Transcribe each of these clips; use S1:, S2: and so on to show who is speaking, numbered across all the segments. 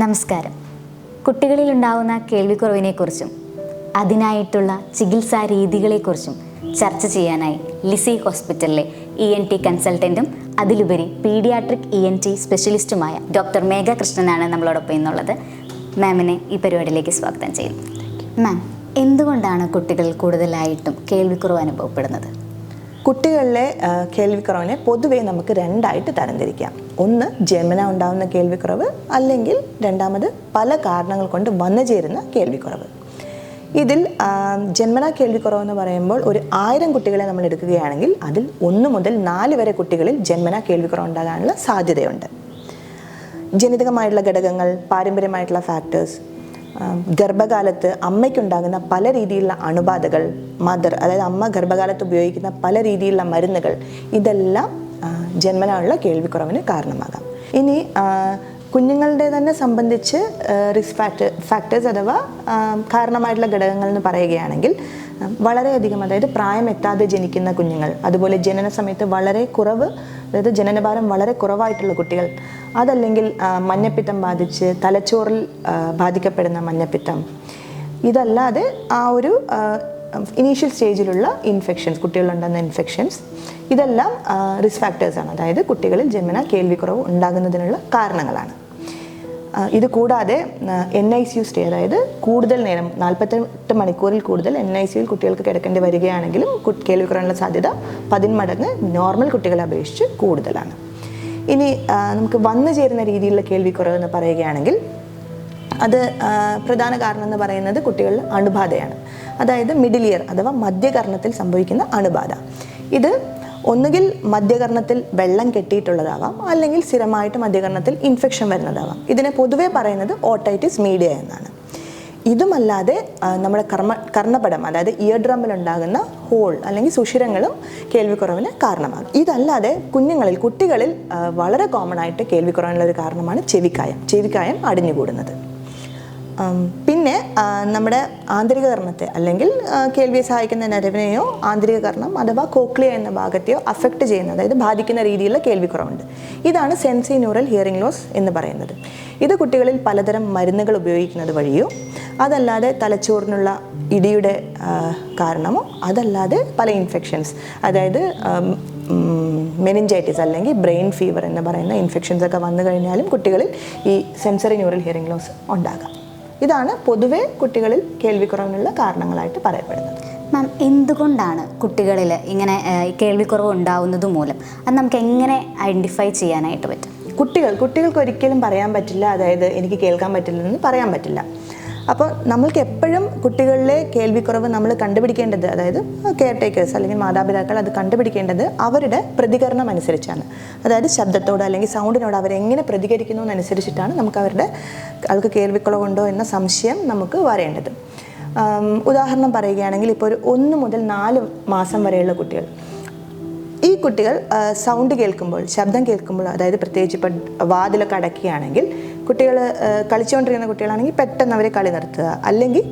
S1: നമസ്കാരം. കുട്ടികളിൽ ഉണ്ടാവുന്ന കേൾവിക്കുറവിനെക്കുറിച്ചും അതിനായിട്ടുള്ള ചികിത്സാ രീതികളെക്കുറിച്ചും ചർച്ച ചെയ്യാനായി ലിസി ഹോസ്പിറ്റലിലെ ഇ എൻ ടി കൺസൾട്ടന്റും അതിലുപരി പീഡിയാട്രിക് ഇ എൻ ടി സ്പെഷ്യലിസ്റ്റുമായ ഡോക്ടർ മേഘ കൃഷ്ണനാണ് നമ്മളോടൊപ്പം എന്നുള്ളത് മാമിനെ ഈ പരിപാടിയിലേക്ക് സ്വാഗതം ചെയ്യുന്നു. മാം എന്തുകൊണ്ടാണ് കുട്ടികൾ കൂടുതലായിട്ടും കേൾവിക്കുറവ് അനുഭവപ്പെടുന്നത്?
S2: കുട്ടികളിലെ കേൾവിക്കുറവിനെ പൊതുവേ നമുക്ക് രണ്ടായിട്ട് തരംതിരിക്കാം. ഒന്ന് ജന്മന ഉണ്ടാകുന്ന കേൾവിക്കുറവ് അല്ലെങ്കിൽ രണ്ടാമത് പല കാരണങ്ങൾ കൊണ്ട് വന്നു ചേരുന്ന കേൾവിക്കുറവ്. ഇതിൽ ജന്മന കേൾവിക്കുറവ് എന്ന് പറയുമ്പോൾ ഒരു ആയിരം കുട്ടികളെ നമ്മൾ എടുക്കുകയാണെങ്കിൽ അതിൽ ഒന്ന് മുതൽ നാല് വരെ കുട്ടികളിൽ ജന്മന കേൾവിക്കുറവ് ഉണ്ടാകാനുള്ള സാധ്യതയുണ്ട്. ജനിതകമായിട്ടുള്ള ഘടകങ്ങൾ പാരമ്പര്യമായിട്ടുള്ള ഫാക്ടേഴ്സ് ഗർഭകാലത്ത് അമ്മയ്ക്കുണ്ടാകുന്ന പല രീതിയിലുള്ള അണുബാധകൾ മദർ അതായത് അമ്മ ഗർഭകാലത്ത് ഉപയോഗിക്കുന്ന പല രീതിയിലുള്ള മരുന്നുകൾ ഇതെല്ലാം ജന്മനായുള്ള കേൾവിക്കുറവിന് കാരണമാകാം. ഇനി കുഞ്ഞുങ്ങളുടെ തന്നെ സംബന്ധിച്ച് റിസ്ക് ഫാക്ടർ ഫാക്ടേഴ്സ് അഥവാ കാരണമായിട്ടുള്ള ഘടകങ്ങൾ എന്ന് പറയുകയാണെങ്കിൽ വളരെയധികം അതായത് പ്രായം എത്താതെ ജനിക്കുന്ന കുഞ്ഞുങ്ങൾ അതുപോലെ ജനന സമയത്ത് വളരെ കുറവ് അതായത് ജനനഭാരം വളരെ കുറവായിട്ടുള്ള കുട്ടികൾ. അതല്ലെങ്കിൽ മഞ്ഞപ്പിത്തം ബാധിച്ച് തലച്ചോറിൽ ബാധിക്കപ്പെടുന്ന മഞ്ഞപ്പിത്തം. ഇതല്ലാതെ ആ ഒരു ഇനീഷ്യൽ സ്റ്റേജിലുള്ള ഇൻഫെക്ഷൻസ് കുട്ടികളിലുണ്ടാകുന്ന ഇൻഫെക്ഷൻസ് ഇതെല്ലാം റിസ്ക് ഫാക്ടേഴ്സാണ് അതായത് കുട്ടികളിൽ ജന്മന കേൾവിക്കുറവ് ഉണ്ടാകുന്നതിനുള്ള കാരണങ്ങളാണ്. ഇത് കൂടാതെ N I C U stay അതായത് കൂടുതൽ നേരം നാൽപ്പത്തെട്ട് മണിക്കൂറിൽ കൂടുതൽ എൻ ഐ സിയിൽ കുട്ടികൾക്ക് കിടക്കേണ്ടി വരികയാണെങ്കിലും കേൾവിക്കുറാനുള്ള സാധ്യത പതിന്മടങ്ങ് നോർമൽ കുട്ടികളെ അപേക്ഷിച്ച് കൂടുതലാണ്. ഇനി നമുക്ക് വന്നു ചേരുന്ന രീതിയിലുള്ള കേൾവിക്കുറവ് എന്ന് പറയുകയാണെങ്കിൽ അത് പ്രധാന കാരണം എന്ന് പറയുന്നത് കുട്ടികളിൽ അണുബാധയാണ്. അതായത് മിഡിൽ ഇയർ അഥവാ മധ്യകർണത്തിൽ സംഭവിക്കുന്ന അണുബാധ. ഇത് ഒന്നുകിൽ മധ്യകർണത്തിൽ വെള്ളം കെട്ടിയിട്ടുള്ളതാവാം അല്ലെങ്കിൽ സ്ഥിരമായിട്ട് മധ്യകർണത്തിൽ ഇൻഫെക്ഷൻ വരുന്നതാവാം. ഇതിനെ പൊതുവേ പറയുന്നത് ഓട്ടൈറ്റിസ് മീഡിയ എന്നാണ്. ഇതുമല്ലാതെ നമ്മുടെ കർമ്മ കർണപടം അതായത് ഇയർ ഡ്രമ്മിലുണ്ടാകുന്ന ഹോൾ അല്ലെങ്കിൽ സുഷിരങ്ങളും കേൾവിക്കുറവിന് കാരണമാകും. ഇതല്ലാതെ കുഞ്ഞുങ്ങളിൽ കുട്ടികളിൽ വളരെ കോമൺ ആയിട്ട് കേൾവിക്കുറവിനുള്ള ഒരു കാരണമാണ് ചെവിക്കായം. ചെവിക്കായം അടിഞ്ഞുകൂടുന്നത്. പിന്നെ നമ്മുടെ ആന്തരിക കർണത്തെ അല്ലെങ്കിൽ കേൾവിയെ സഹായിക്കുന്ന നരവിനെയോ ആന്തരിക കർണം അഥവാ കോക്ലിയ എന്ന ഭാഗത്തെയോ അഫക്റ്റ് ചെയ്യുന്ന അതായത് ബാധിക്കുന്ന രീതിയിലുള്ള കേൾവിക്കുറവുണ്ട്. ഇതാണ് സെൻസി ന്യൂറൽ ഹിയറിംഗ് ലോസ് എന്ന് പറയുന്നത്. ഇത് കുട്ടികളിൽ പലതരം മരുന്നുകൾ ഉപയോഗിക്കുന്നത് വഴിയോ അതല്ലാതെ തലച്ചോറിനുള്ള ഇടിയുടെ കാരണമോ അതല്ലാതെ പല ഇൻഫെക്ഷൻസ് അതായത് മെനിഞ്ചൈറ്റിസ് അല്ലെങ്കിൽ ബ്രെയിൻ ഫീവർ എന്ന് പറയുന്ന ഇൻഫെക്ഷൻസ് ഒക്കെ വന്നു കഴിഞ്ഞാലും കുട്ടികളിൽ ഈ സെൻസറി ന്യൂറൽ ഹിയറിംഗ് ലോസ് ഉണ്ടാകാം. ഇതാണ് പൊതുവെ കുട്ടികളിൽ കേൾവിക്കുറവിനുള്ള കാരണങ്ങളായിട്ട് പറയപ്പെടുന്നത്.
S1: മാം എന്തുകൊണ്ടാണ് കുട്ടികളിൽ ഇങ്ങനെ കേൾവിക്കുറവ് ഉണ്ടാവുന്നത് മൂലം? അത് നമുക്ക് എങ്ങനെ ഐഡന്റിഫൈ ചെയ്യാനായിട്ട് പറ്റും?
S2: കുട്ടികൾ കുട്ടികൾക്ക് ഒരിക്കലും പറയാൻ പറ്റില്ല അതായത് എനിക്ക് കേൾക്കാൻ പറ്റില്ലെന്ന് പറയാൻ പറ്റില്ല. അപ്പോൾ നമ്മൾക്ക് എപ്പോഴും കുട്ടികളിലെ കേൾവിക്കുറവ് നമ്മൾ കണ്ടുപിടിക്കേണ്ടത് അതായത് കെയർ ടേക്കേഴ്സ് അല്ലെങ്കിൽ മാതാപിതാക്കൾ അത് കണ്ടുപിടിക്കേണ്ടത് അവരുടെ പ്രതികരണം അനുസരിച്ചാണ്. അതായത് ശബ്ദത്തോട് അല്ലെങ്കിൽ സൗണ്ടിനോട് അവരെങ്ങനെ പ്രതികരിക്കുന്നു എന്നനുസരിച്ചിട്ടാണ് നമുക്ക് അവരുടെ ആൾക്ക് കേൾവിക്കുറവുണ്ടോ എന്ന സംശയം നമുക്ക് വരേണ്ടത്. ഉദാഹരണം പറയുകയാണെങ്കിൽ ഇപ്പോൾ ഒരു ഒന്ന് മുതൽ നാല് മാസം വരെയുള്ള കുട്ടികൾ. ഈ കുട്ടികൾ സൗണ്ട് കേൾക്കുമ്പോൾ ശബ്ദം കേൾക്കുമ്പോൾ അതായത് പ്രത്യേകിച്ച് ഇപ്പം വാതിലൊക്കെ അടയ്ക്കുകയാണെങ്കിൽ കുട്ടികൾ കളിച്ചുകൊണ്ടിരിക്കുന്ന കുട്ടികളാണെങ്കിൽ പെട്ടെന്ന് അവരെ കളി നിർത്തുക. അല്ലെങ്കിൽ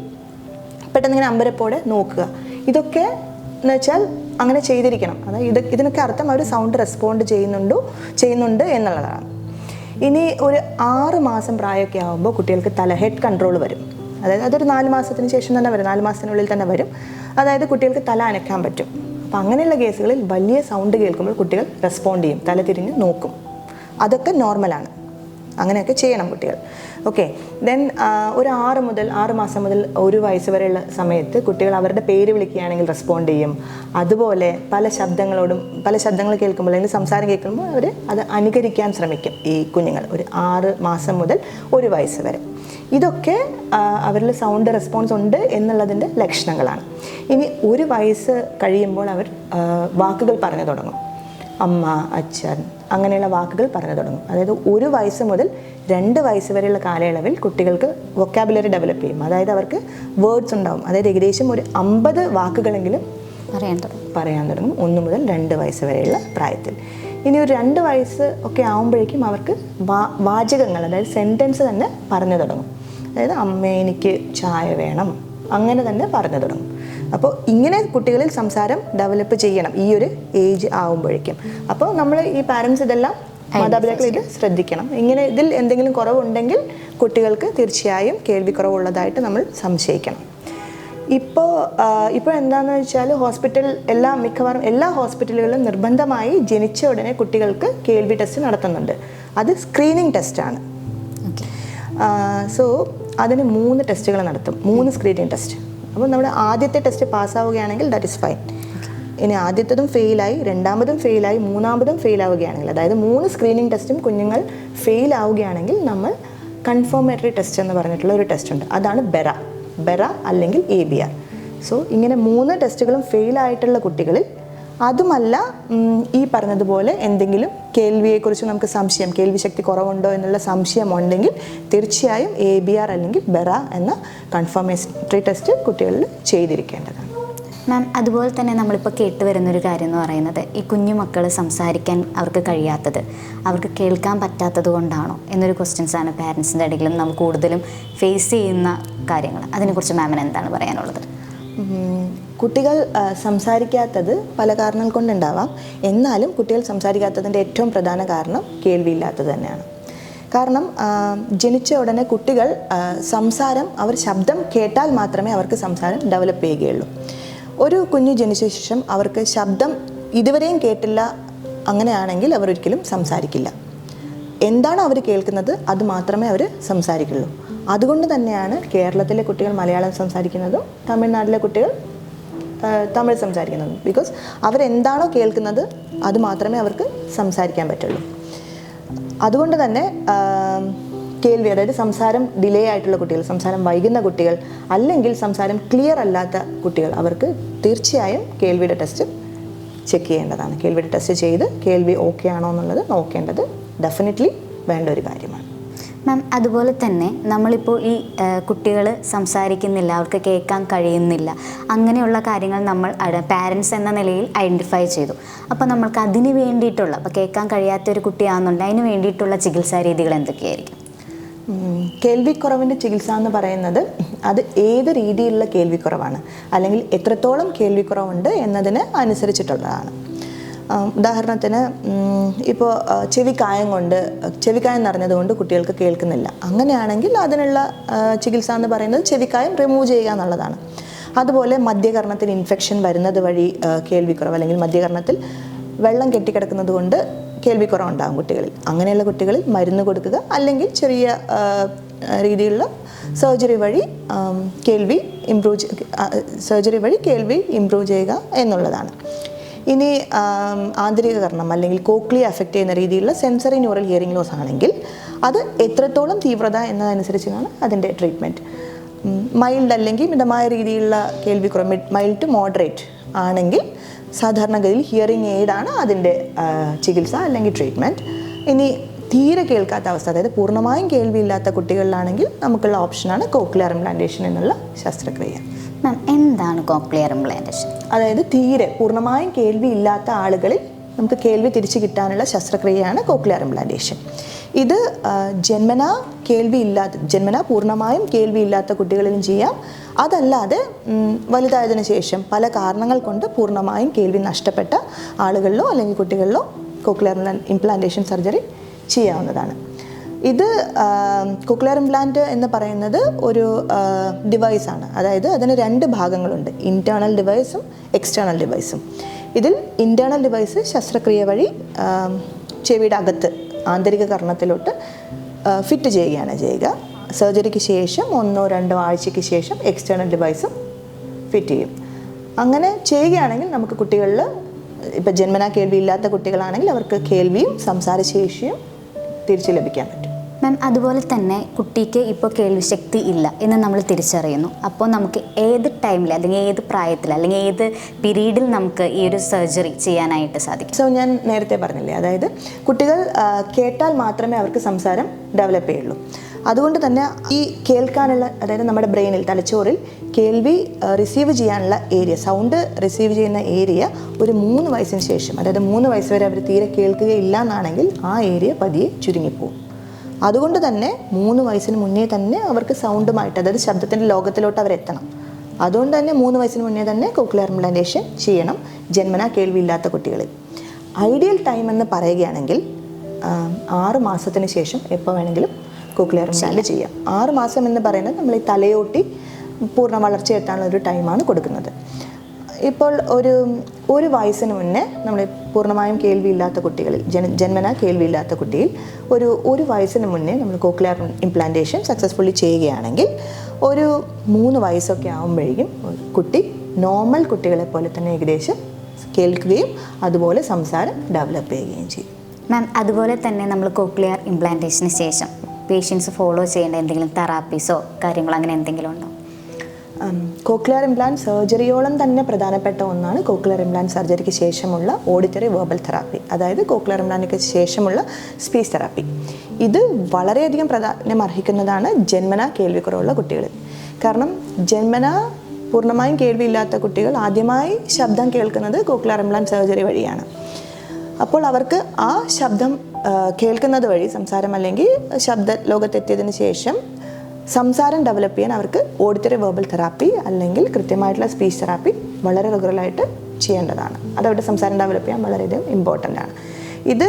S2: പെട്ടെന്ന് ഇങ്ങനെ അമ്പരപ്പോടെ നോക്കുക. ഇതൊക്കെ എന്ന് വെച്ചാൽ അങ്ങനെ ചെയ്തിരിക്കണം. അതായത് ഇത് ഇതിനൊക്കെ അർത്ഥം അവർ സൗണ്ട് റെസ്പോണ്ട് ചെയ്യുന്നുണ്ടോ ചെയ്യുന്നുണ്ട് എന്നുള്ളതാണ്. ഇനി ഒരു ആറ് മാസം പ്രായമൊക്കെ ആകുമ്പോൾ കുട്ടികൾക്ക് തല ഹെഡ് കൺട്രോൾ വരും. അതായത് അതൊരു നാല് മാസത്തിന് ശേഷം തന്നെ വരും. നാല് മാസത്തിനുള്ളിൽ തന്നെ വരും. അതായത് കുട്ടികൾക്ക് തല അനക്കാൻ പറ്റും. അപ്പം അങ്ങനെയുള്ള കേസുകളിൽ വലിയ സൗണ്ട് കേൾക്കുമ്പോൾ കുട്ടികൾ റെസ്പോണ്ട് ചെയ്യും. തല തിരിഞ്ഞ് നോക്കും. അതൊക്കെ നോർമലാണ് അങ്ങനെയൊക്കെ ചെയ്യണം കുട്ടികൾ. ഓക്കെ ദെൻ ഒരു ആറ് മുതൽ ആറ് മാസം മുതൽ ഒരു വയസ്സ് വരെയുള്ള സമയത്ത് കുട്ടികൾ അവരുടെ പേര് വിളിക്കുകയാണെങ്കിൽ റെസ്പോണ്ട് ചെയ്യും. അതുപോലെ പല ശബ്ദങ്ങളോടും പല ശബ്ദങ്ങൾ കേൾക്കുമ്പോൾ അല്ലെങ്കിൽ സംസാരം കേൾക്കുമ്പോൾ അവർ അത് അനുകരിക്കാൻ ശ്രമിക്കും ഈ കുഞ്ഞുങ്ങൾ ഒരു ആറ് മാസം മുതൽ ഒരു വയസ്സ് വരെ. ഇതൊക്കെ അവരിൽ സൗണ്ട് റെസ്പോൺസ് ഉണ്ട് എന്നുള്ളതിന്റെ ലക്ഷണങ്ങളാണ്. ഇനി ഒരു വയസ്സ് കഴിയുമ്പോൾ അവർ വാക്കുകൾ പറഞ്ഞു തുടങ്ങും. അമ്മ അച്ഛൻ അങ്ങനെയുള്ള വാക്കുകൾ പറഞ്ഞു തുടങ്ങും. അതായത് ഒരു വയസ്സ് മുതൽ രണ്ട് വയസ്സ് വരെയുള്ള കാലയളവിൽ കുട്ടികൾക്ക് വൊക്കാബുലറി ഡെവലപ്പ് ചെയ്യും. അതായത് അവർക്ക് വേർഡ്സ് ഉണ്ടാവും. അതായത് ഏകദേശം ഒരു അമ്പത് വാക്കുകളെങ്കിലും
S1: പറയാൻ തുടങ്ങും.
S2: പറയാൻ തുടങ്ങും. ഒന്ന് മുതൽ രണ്ട് വയസ്സ് വരെയുള്ള പ്രായത്തിൽ. ഇനി ഒരു രണ്ട് വയസ്സ് ഒക്കെ ആകുമ്പോഴേക്കും അവർക്ക് വാ വാചകങ്ങൾ അതായത് സെന്റൻസ് തന്നെ പറഞ്ഞു തുടങ്ങും. അതായത് അമ്മ എനിക്ക് ചായ വേണം. അങ്ങനെ തന്നെ പറഞ്ഞു തുടങ്ങും. അപ്പോൾ ഇങ്ങനെ കുട്ടികളിൽ സംസാരം ഡെവലപ്പ് ചെയ്യണം. ഈ ഒരു ഏജ് ആകുമ്പോഴേക്കും അപ്പോൾ നമ്മൾ ഈ പാരൻസ് ഇതെല്ലാം മാതാപിതാക്കൾ ഇത് ശ്രദ്ധിക്കണം. ഇങ്ങനെ ഇതിൽ എന്തെങ്കിലും കുറവുണ്ടെങ്കിൽ കുട്ടികൾക്ക് തീർച്ചയായും കേൾവി കുറവുള്ളതായിട്ട് നമ്മൾ സംശയിക്കണം. ഇപ്പോൾ ഇപ്പോൾ എന്താണെന്ന് വെച്ചാൽ ഹോസ്പിറ്റൽ എല്ലാ മിക്കവാറും എല്ലാ ഹോസ്പിറ്റലുകളിലും നിർബന്ധമായി ജനിച്ച ഉടനെ കുട്ടികൾക്ക് കേൾവി ടെസ്റ്റ് നടത്തുന്നുണ്ട്. അത് സ്ക്രീനിങ് ടെസ്റ്റാണ് സോ അതിന് മൂന്ന് ടെസ്റ്റുകൾ നടത്തും. മൂന്ന് സ്ക്രീനിങ് ടെസ്റ്റ് അപ്പോൾ നമ്മുടെ ആദ്യത്തെ ടെസ്റ്റ് പാസ്സാവുകയാണെങ്കിൽ ദാറ്റ് ഇസ് ഫൈൻ ഇനി ആദ്യത്തതും ഫെയിലായി രണ്ടാമതും ഫെയിലായി മൂന്നാമതും ഫെയിലാവുകയാണെങ്കിൽ അതായത് മൂന്ന് സ്ക്രീനിങ് ടെസ്റ്റും കുഞ്ഞുങ്ങൾ ഫെയിലാവുകയാണെങ്കിൽ നമ്മൾ കൺഫോമേറ്ററി ടെസ്റ്റ് എന്ന് പറഞ്ഞിട്ടുള്ള ഒരു ടെസ്റ്റ് ഉണ്ട്. അതാണ് ബെറ ബെറ അല്ലെങ്കിൽ എ ബി ആർ സോ ഇങ്ങനെ മൂന്ന് ടെസ്റ്റുകളും ഫെയിലായിട്ടുള്ള കുട്ടികളിൽ അതുമല്ല ഈ പറഞ്ഞതുപോലെ എന്തെങ്കിലും കേൾവിയെക്കുറിച്ച് നമുക്ക് സംശയം കേൾവി ശക്തി കുറവുണ്ടോ എന്നുള്ള സംശയം ഉണ്ടെങ്കിൽ തീർച്ചയായും എ ബി ആർ അല്ലെങ്കിൽ ബെറ എന്ന കൺഫർമേറ്ററി ടെസ്റ്റ് കുട്ടികളിൽ ചെയ്തിരിക്കേണ്ടതാണ്.
S1: മാം അതുപോലെ തന്നെ നമ്മളിപ്പോൾ കേട്ട് വരുന്നൊരു കാര്യം എന്ന് പറയുന്നത് ഈ കുഞ്ഞു മക്കൾ സംസാരിക്കാൻ അവർക്ക് കഴിയാത്തത് അവർക്ക് കേൾക്കാൻ പറ്റാത്തത് കൊണ്ടാണോ എന്നൊരു ക്വസ്റ്റ്യൻസാണ് പാരൻസിന്റെ ഇടയിലും നമ്മൾ കൂടുതലും ഫേസ് ചെയ്യുന്ന കാര്യങ്ങൾ. അതിനെക്കുറിച്ച് മാമിന് എന്താണ് പറയാനുള്ളത്?
S2: കുട്ടികൾ സംസാരിക്കാത്തത് പല കാരണങ്ങൾ കൊണ്ടുണ്ടാവാം. എന്നാലും കുട്ടികൾ സംസാരിക്കാത്തതിന്റെ ഏറ്റവും പ്രധാന കാരണം കേൾവിയില്ലാത്തത് തന്നെയാണ്. കാരണം ജനിച്ച ഉടനെ കുട്ടികൾ സംസാരം അവർ ശബ്ദം കേട്ടാൽ മാത്രമേ അവർക്ക് സംസാരം ഡെവലപ്പ് ചെയ്യുകയുള്ളൂ. ഒരു കുഞ്ഞു ജനിച്ച ശേഷം അവർക്ക് ശബ്ദം ഇതുവരെയും കേട്ടില്ല അങ്ങനെയാണെങ്കിൽ അവർ ഒരിക്കലും സംസാരിക്കില്ല. എന്താണ് അവർ കേൾക്കുന്നത്? അത് മാത്രമേ അവർ സംസാരിക്കുള്ളൂ. അതുകൊണ്ട് തന്നെയാണ് കേരളത്തിലെ കുട്ടികൾ മലയാളം സംസാരിക്കുന്നതും തമിഴ്നാട്ടിലെ കുട്ടികൾ തമിഴ് സംസാരിക്കുന്നതും. ബിക്കോസ് അവരെന്താണോ കേൾക്കുന്നത് അത് മാത്രമേ അവർക്ക് സംസാരിക്കാൻ പറ്റുള്ളൂ. അതുകൊണ്ട് തന്നെ കേൾവി അതായത് സംസാരം ഡിലേ ആയിട്ടുള്ള കുട്ടികൾ സംസാരം വൈകുന്ന കുട്ടികൾ അല്ലെങ്കിൽ സംസാരം ക്ലിയർ അല്ലാത്ത കുട്ടികൾ അവർക്ക് തീർച്ചയായും കേൾവിയുടെ ടെസ്റ്റ് ചെക്ക് ചെയ്യേണ്ടതാണ്. കേൾവിയുടെ ടെസ്റ്റ് ചെയ്ത് കേൾവി ഓക്കെ ആണോ എന്നുള്ളത് നോക്കേണ്ടത്. ഡെഫിനറ്റ്ലി വേണ്ട ഒരു കാര്യമാണ്.
S1: മാം അതുപോലെ തന്നെ നമ്മളിപ്പോൾ ഈ കുട്ടികൾ സംസാരിക്കുന്നില്ല അവർക്ക് കേൾക്കാൻ കഴിയുന്നില്ല അങ്ങനെയുള്ള കാര്യങ്ങൾ നമ്മൾ പാരൻസ് എന്ന നിലയിൽ ഐഡന്റിഫൈ ചെയ്തു. അപ്പോൾ നമ്മൾക്ക് അതിന് വേണ്ടിയിട്ടുള്ള അപ്പോൾ കേൾക്കാൻ കഴിയാത്ത ഒരു കുട്ടിയാണെന്നുണ്ടെങ്കിൽ അതിന് വേണ്ടിയിട്ടുള്ള ചികിത്സാ രീതികൾ എന്തൊക്കെയായിരിക്കും?
S2: കേൾവിക്കുറവിന്റെ ചികിത്സ എന്ന് പറയുന്നത് അത് ഏത് രീതിയിലുള്ള കേൾവിക്കുറവാണ്? അല്ലെങ്കിൽ എത്രത്തോളം കേൾവിക്കുറവുണ്ട് എന്നതിന് അനുസരിച്ചിട്ടുള്ളതാണ്. ഉദാഹരണത്തിന് ഇപ്പോൾ ചെവിക്കായം കൊണ്ട് ചെവിക്കായം നിറഞ്ഞതുകൊണ്ട് കുട്ടികൾക്ക് കേൾക്കുന്നില്ല. അങ്ങനെയാണെങ്കിൽ അതിനുള്ള ചികിത്സ എന്ന് പറയുന്നത് ചെവിക്കായം റിമൂവ് ചെയ്യുക എന്നുള്ളതാണ്. അതുപോലെ മധ്യകർണത്തിന് ഇൻഫെക്ഷൻ വരുന്നത് വഴി കേൾവിക്കുറവ് അല്ലെങ്കിൽ മധ്യകർണത്തിൽ വെള്ളം കെട്ടിക്കിടക്കുന്നത് കൊണ്ട് കേൾവിക്കുറവ് ഉണ്ടാകും കുട്ടികളിൽ. അങ്ങനെയുള്ള കുട്ടികളിൽ മരുന്ന് കൊടുക്കുക അല്ലെങ്കിൽ ചെറിയ രീതിയിലുള്ള സർജറി വഴി കേൾവി ഇമ്പ്രൂവ് സർജറി വഴി കേൾവി ഇമ്പ്രൂവ് ചെയ്യുക എന്നുള്ളതാണ്. ഇനി ആന്തരിക ആന്തരികകരണം അല്ലെങ്കിൽ കോക്ലി അഫക്റ്റ് ചെയ്യുന്ന രീതിയിലുള്ള സെൻസറി ന്യൂറൽ ഹിയറിംഗ് ലോസ് ആണെങ്കിൽ അത് എത്രത്തോളം തീവ്രത എന്നതനുസരിച്ചാണ് അതിന്റെ ട്രീറ്റ്മെന്റ് മൈൽഡ് അല്ലെങ്കിൽ മിതമായ രീതിയിലുള്ള കേൾവിക്കുറവ് മൈൽഡ് ടു മോഡറേറ്റ് ആണെങ്കിൽ സാധാരണഗതിയിൽ ഹിയറിംഗ് എയ്ഡാണ് അതിന്റെ ചികിത്സ അല്ലെങ്കിൽ ട്രീറ്റ്മെന്റ് ഇനി തീരെ കേൾക്കാത്ത അവസ്ഥ അതായത് പൂർണമായും കേൾവിയില്ലാത്ത കുട്ടികളിലാണെങ്കിൽ നമുക്കുള്ള ഓപ്ഷനാണ് കോക്ലിയർ ഇംപ്ലാന്റേഷൻ എന്നുള്ള ശസ്ത്രക്രിയ.
S1: മാം എന്താണ് കോക്ലിയർ ഇംപ്ലാന്റേഷൻ
S2: അതായത് തീരെ പൂർണമായും കേൾവി ഇല്ലാത്ത ആളുകളിൽ നമുക്ക് കേൾവി തിരിച്ചു കിട്ടാനുള്ള ശസ്ത്രക്രിയയാണ് കോക്ലിയർ ഇംപ്ലാന്റേഷൻ ഇത് ജന്മന കേൾവി ഇല്ലാത്ത ജന്മന പൂർണമായും കേൾവി ഇല്ലാത്ത കുട്ടികളിലും ചെയ്യാം. അതല്ലാതെ വലുതായതിനു ശേഷം പല കാരണങ്ങൾ കൊണ്ട് പൂർണമായും കേൾവി നഷ്ടപ്പെട്ട ആളുകളിലോ അല്ലെങ്കിൽ കുട്ടികളിലോ കോക്ലിയർ ഇംപ്ലാന്റേഷൻ സർജറി ചെയ്യാവുന്നതാണ്. ഇത് കുക്ലിയർ ഇംപ്ലാന്റ് എന്ന് പറയുന്നത് ഒരു ഡിവൈസാണ് അതായത് അതിന് രണ്ട് ഭാഗങ്ങളുണ്ട്. ഇന്റേർണൽ ഡിവൈസും എക്സ്റ്റേണൽ ഡിവൈസും ഇതിൽ ഇന്റേർണൽ ഡിവൈസ് ശസ്ത്രക്രിയ വഴി ചെവിയുടെ അകത്ത് ആന്തരിക കർണത്തിലോട്ട് ഫിറ്റ് ചെയ്യുകയാണ് ചെയ്യുക. സർജറിക്ക് ശേഷം ഒന്നോ രണ്ടോ ആഴ്ചയ്ക്ക് ശേഷം എക്സ്റ്റേണൽ ഡിവൈസും ഫിറ്റ് ചെയ്യും. അങ്ങനെ ചെയ്യുകയാണെങ്കിൽ നമുക്ക് കുട്ടികളിൽ ഇപ്പം ജന്മനാ കേൾവി ഇല്ലാത്ത കുട്ടികളാണെങ്കിൽ അവർക്ക് കേൾവിയും സംസാരശേഷിയും തിരിച്ചു ലഭിക്കാൻ പറ്റും.
S1: മാം അതുപോലെ തന്നെ കുട്ടിക്ക് ഇപ്പോൾ കേൾവിശക്തി ഇല്ല എന്ന് നമ്മൾ തിരിച്ചറിയുന്നു. അപ്പോൾ നമുക്ക് ഏത് ടൈമിൽ അല്ലെങ്കിൽ ഏത് പ്രായത്തിൽ അല്ലെങ്കിൽ ഏത് പീരീഡിൽ നമുക്ക് ഈ ഒരു സർജറി ചെയ്യാനായിട്ട് സാധിക്കും?
S2: സോ ഞാൻ നേരത്തെ പറഞ്ഞില്ലേ അതായത് കുട്ടികൾ കേട്ടാൽ മാത്രമേ അവർക്ക് സംസാരം ഡെവലപ്പ് ചെയ്യുള്ളൂ. അതുകൊണ്ട് തന്നെ ഈ കേൾക്കാനുള്ള അതായത് നമ്മുടെ ബ്രെയിനിൽ തലച്ചോറിൽ കേൾവി റിസീവ് ചെയ്യാനുള്ള ഏരിയ സൗണ്ട് റിസീവ് ചെയ്യുന്ന ഏരിയ ഒരു മൂന്ന് വയസ്സിന് ശേഷം അതായത് മൂന്ന് വയസ്സ് വരെ അവർ തീരെ കേൾക്കുകയില്ല എന്നാണെങ്കിൽ ആ ഏരിയ പതിയെ ചുരുങ്ങിപ്പോവും. അതുകൊണ്ട് തന്നെ മൂന്ന് വയസ്സിന് മുന്നേ തന്നെ അവർക്ക് സൗണ്ടുമായിട്ട് അതായത് ശബ്ദത്തിന്റെ ലോകത്തിലോട്ട് അവർ എത്തണം. അതുകൊണ്ട് തന്നെ മൂന്ന് വയസ്സിന് മുന്നേ തന്നെ കോക്ലിയർ ഇംപ്ലാന്റേഷൻ ചെയ്യണം. ജന്മനാ കേൾവിയില്ലാത്ത കുട്ടികളിൽ. ഐഡിയൽ ടൈം എന്ന് പറയുകയാണെങ്കിൽ ആറ് മാസത്തിന് ശേഷം എപ്പോൾ വേണമെങ്കിലും കോക്ലിയർ ഇംപ്ലാന്റ് ചെയ്യാം. ആറ് മാസം എന്ന് പറയുന്നത് നമ്മൾ ഈ തലയോട്ടി പൂർണ വളർച്ച എത്താനുള്ള ഒരു ടൈമാണ് കൊടുക്കുന്നത്. ഇപ്പോൾ ഒരു ഒരു വയസ്സിന് മുന്നേ നമ്മൾ പൂർണമായും കേൾവിയില്ലാത്ത കുട്ടികളിൽ ജന ജന്മന കേൾവിയില്ലാത്ത കുട്ടിയിൽ ഒരു ഒരു വയസ്സിന് മുന്നേ നമ്മൾ കോക്ലിയർ ഇംപ്ലാന്റേഷൻ സക്സസ്ഫുള്ളി ചെയ്യുകയാണെങ്കിൽ ഒരു മൂന്ന് വയസ്സൊക്കെ ആകുമ്പോഴേക്കും കുട്ടി നോർമൽ കുട്ടികളെ പോലെ തന്നെ ഏകദേശം കേൾക്കുകയും അതുപോലെ സംസാരം ഡെവലപ്പ് ചെയ്യുകയും ചെയ്യും.
S1: മാം അതുപോലെ തന്നെ നമ്മൾ കോക്ലിയർ ഇംപ്ലാന്റേഷന് ശേഷം പേഷ്യൻസ് ഫോളോ ചെയ്യേണ്ട എന്തെങ്കിലും തെറാപ്പീസോ കാര്യങ്ങളോ അങ്ങനെ എന്തെങ്കിലും ഉണ്ടോ?
S2: കോക്ലിയർ ഇംപ്ലാന്റ് സർജറിയോളം തന്നെ പ്രധാനപ്പെട്ട ഒന്നാണ് കോക്ലിയർ ഇംപ്ലാന്റ് സർജറിക്ക് ശേഷമുള്ള ഓഡിറ്ററി വേർബൽ തെറാപ്പി അതായത് കോക്ലിയർ ഇംപ്ലാന്റിന് ശേഷമുള്ള സ്പീച്ച് തെറാപ്പി ഇത് വളരെയധികം പ്രാധാന്യം അർഹിക്കുന്നതാണ് ജന്മന കേൾവിക്കുറവുള്ള കുട്ടികളിൽ കാരണം ജന്മന പൂർണമായും കേൾവിയില്ലാത്ത കുട്ടികൾ ആദ്യമായി ശബ്ദം കേൾക്കുന്നത് കോക്ലിയർ ഇംപ്ലാന്റ് സർജറി വഴിയാണ്. അപ്പോൾ അവർക്ക് ആ ശബ്ദം കേൾക്കുന്നത് വഴി സംസാരം അല്ലെങ്കിൽ ശബ്ദ ലോകത്തെത്തിയതിന് ശേഷം സംസാരം ഡെവലപ്പ് ചെയ്യാൻ അവർക്ക് ഓഡിറ്ററി വെർബൽ തെറാപ്പി അല്ലെങ്കിൽ കൃത്യമായിട്ടുള്ള സ്പീച്ച് തെറാപ്പി വളരെ റെഗുലറായിട്ട് ചെയ്യേണ്ടതാണ്. അത് അവരുടെ സംസാരം ഡെവലപ്പ് ചെയ്യാൻ വളരെയധികം ഇമ്പോർട്ടന്റ് ആണ്. ഇത്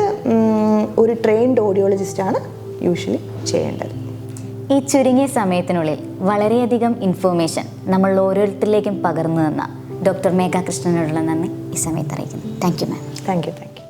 S2: ഒരു ട്രെയിൻഡ് ഓഡിയോളജിസ്റ്റാണ് യൂഷ്വലി ചെയ്യേണ്ടത്.
S1: ഈ ചുരുങ്ങിയ സമയത്തിനുള്ളിൽ വളരെയധികം ഇൻഫോർമേഷൻ നമ്മൾ ഓരോരുത്തരിലേക്കും പകർന്നു തന്ന ഡോക്ടർ മേഘ കൃഷ്ണനോടുള്ള നന്ദി. ഈ സമയത്ത് അറിയിക്കുന്നു. Thank you ma'am
S2: thank you thank you